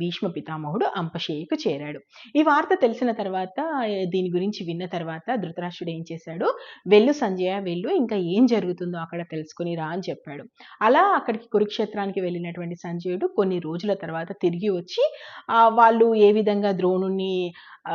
భీష్మ పితామహుడు అంపశేయకు చేరాడు. ఈ వార్త తెలిసిన తర్వాత దీని గురించి విన్న తర్వాత ధృతరాష్ట్రుడు ఏం చేశాడు? వెళ్ళు సంజయ వెళ్ళు ఇంకా ఏం జరుగుతుందో అక్కడ తెలుసుకుని రా అని చెప్పాడు. అలా అక్కడికి కురుక్షేత్రానికి వెళ్ళినటువంటి సంజయుడు కొన్ని రోజుల తర్వాత తిరిగి వచ్చి వాళ్ళు ఏ విధంగా ద్రోణుణ్ణి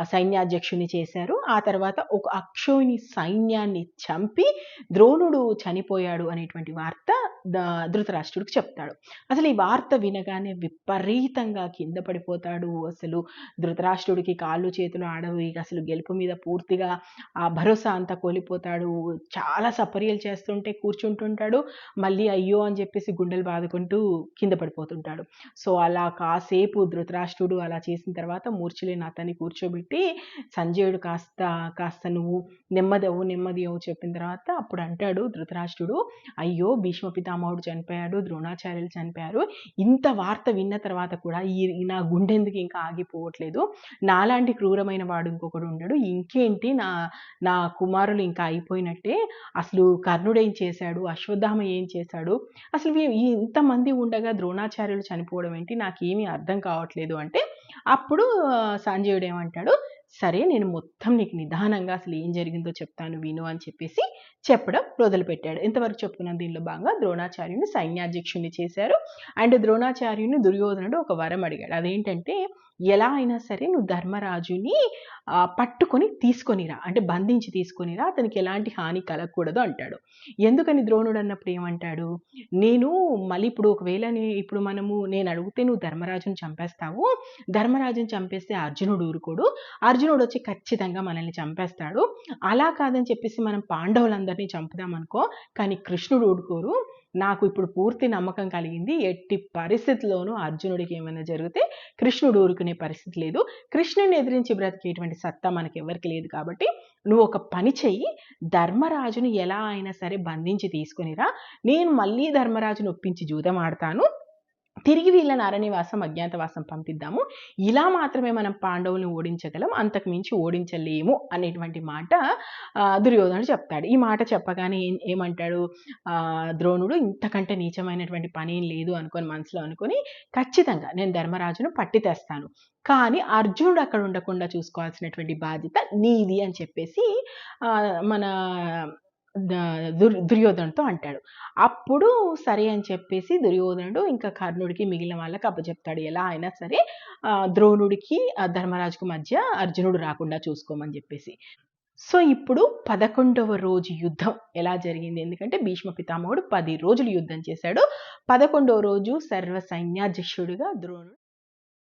సైన్యాధ్యక్షుని చేశారు. ఆ తర్వాత ఒక అక్షోని సైన్యాన్ని చంపి ద్రోణుడు చనిపోయాడు అనేటువంటి వార్త ద- ధృతరాష్ట్రుడికి చెప్తాడు. అసలు ఈ వార్త వినగానే విపరీతంగా కింద పడిపోతాడు. అసలు ధృతరాష్ట్రుడికి కాళ్ళు చేతులు ఆడవి. అసలు గెలుపు మీద పూర్తిగా ఆ భరోసా అంతా కోల్పోతాడు. చాలా సపర్యలు చేస్తుంటే కూర్చుంటుంటాడు. మళ్ళీ అయ్యో అని చెప్పేసి గుండెలు బాదుకుంటూ కింద పడిపోతుంటాడు. సో అలా కాసేపు ధృతరాష్ట్రుడు అలా చేసిన తర్వాత మూర్ఛలేని అతన్ని కూర్చోబెట్టి సంజయుడు కాస్త కాస్త నువ్వు నెమ్మది నెమ్మది అవు చెప్పిన తర్వాత అప్పుడు అంటాడు ధృతరాష్ట్రుడు అయ్యో భీష్మ పితామహుడు చనిపోయాడు ద్రోణాచార్యులు చనిపోయారు ఇంత వార్త విన్న తర్వాత కూడా ఈ నా గుండెందుకు ఇంకా ఆగిపోవట్లేదు? నాలాంటి క్రూరమైన వాడు ఇంకొకడు ఉండడు ఇంకేంటి నా నా కుమారులు ఇంకా అయిపోయినట్టే అసలు కర్ణుడు ఏం చేశాడు అశ్వత్థామ ఏం చేశాడు? అసలు ఇంతమంది ఉండగా ద్రోణాచార్యులు చనిపోవడం ఏంటి? నాకేమీ అర్థం కావట్లేదు అంటే అప్పుడు ఆ, సంజయుడు ఏమంటాడు సరే నేను మొత్తం నీకు నిదానంగా అసలు ఏం జరిగిందో చెప్తాను విను అని చెప్పేసి చెప్పడం మొదలుపెట్టాడు. ఇంతవరకు చెప్పుకున్న దీనిలో భాగంగా ద్రోణాచార్యుని సైన్యాధ్యక్షుని చేశారు. అండ్ ద్రోణాచార్యుని దుర్యోధనుడు ఒక వరం అడిగాడు. అదేంటంటే ఎలా అయినా సరే నువ్వు ధర్మరాజుని పట్టుకొని తీసుకొనిరా. అంటే బంధించి తీసుకొనిరా. అతనికి ఎలాంటి హాని కలగకూడదు అంటాడు. ఎందుకని ద్రోణుడు అన్నప్పుడు ఏమంటాడు? నేను మళ్ళీ ఇప్పుడు ఒకవేళ ఇప్పుడు మనము నేను అడిగితే నువ్వు ధర్మరాజుని చంపేస్తావు. ధర్మరాజుని చంపేస్తే అర్జునుడు ఊరుకోడు. అర్జునుడు వచ్చి ఖచ్చితంగా మనల్ని చంపేస్తాడు. అలా కాదని చెప్పేసి మనం పాండవులందరినీ చంపుదాం అనుకో కానీ కృష్ణుడు ఊరుకోరు. నాకు ఇప్పుడు పూర్తి నమ్మకం కలిగింది. ఎట్టి పరిస్థితుల్లోనూ అర్జునుడికి ఏమైనా జరిగితే కృష్ణుడు ఊరుకునే పరిస్థితి లేదు. కృష్ణుని ఎదిరించి బ్రతికేటువంటి సత్తా మనకి ఎవరికి లేదు కాబట్టి నువ్వు ఒక పని చెయ్యి. ధర్మరాజుని ఎలా అయినా సరే బంధించి తీసుకునిరా నేను మళ్ళీ ధర్మరాజుని ఒప్పించి జూదం ఆడతాను. తిరిగి వీళ్ళని అరణ్యవాసం అజ్ఞాతవాసం పంపిద్దాము. ఇలా మాత్రమే మనం పాండవులను ఓడించగలం అంతకు మించి ఓడించలేము అనేటువంటి మాట దుర్యోధనుడు చెప్తాడు. ఈ మాట చెప్పగానే ఏం ఏమంటాడు? ద్రోణుడు ఇంతకంటే నీచమైనటువంటి పని ఏం లేదు అనుకొని మనసులో అనుకొని ఖచ్చితంగా నేను ధర్మరాజును పట్టి తెస్తాను కానీ అర్జునుడు అక్కడ ఉండకుండా చూసుకోవాల్సినటువంటి బాధ్యత నీది అని చెప్పేసి మన దుర్ దుర్యోధనుడితో అంటాడు. అప్పుడు సరే అని చెప్పేసి దుర్యోధనుడు ఇంకా కర్ణుడికి మిగిలిన వాళ్ళకి అప్పచెప్తాడు. ఎలా అయినా సరే ద్రోణుడికి ధర్మరాజుకు మధ్య అర్జునుడు రాకుండా చూసుకోమని చెప్పేసి. సో ఇప్పుడు పదకొండవ రోజు యుద్ధం ఎలా జరిగింది? ఎందుకంటే భీష్మ పితామహుడు పది రోజులు యుద్ధం చేశాడు. పదకొండవ రోజు సర్వ సైన్యాధ్యక్షుడిగా ద్రోణుడు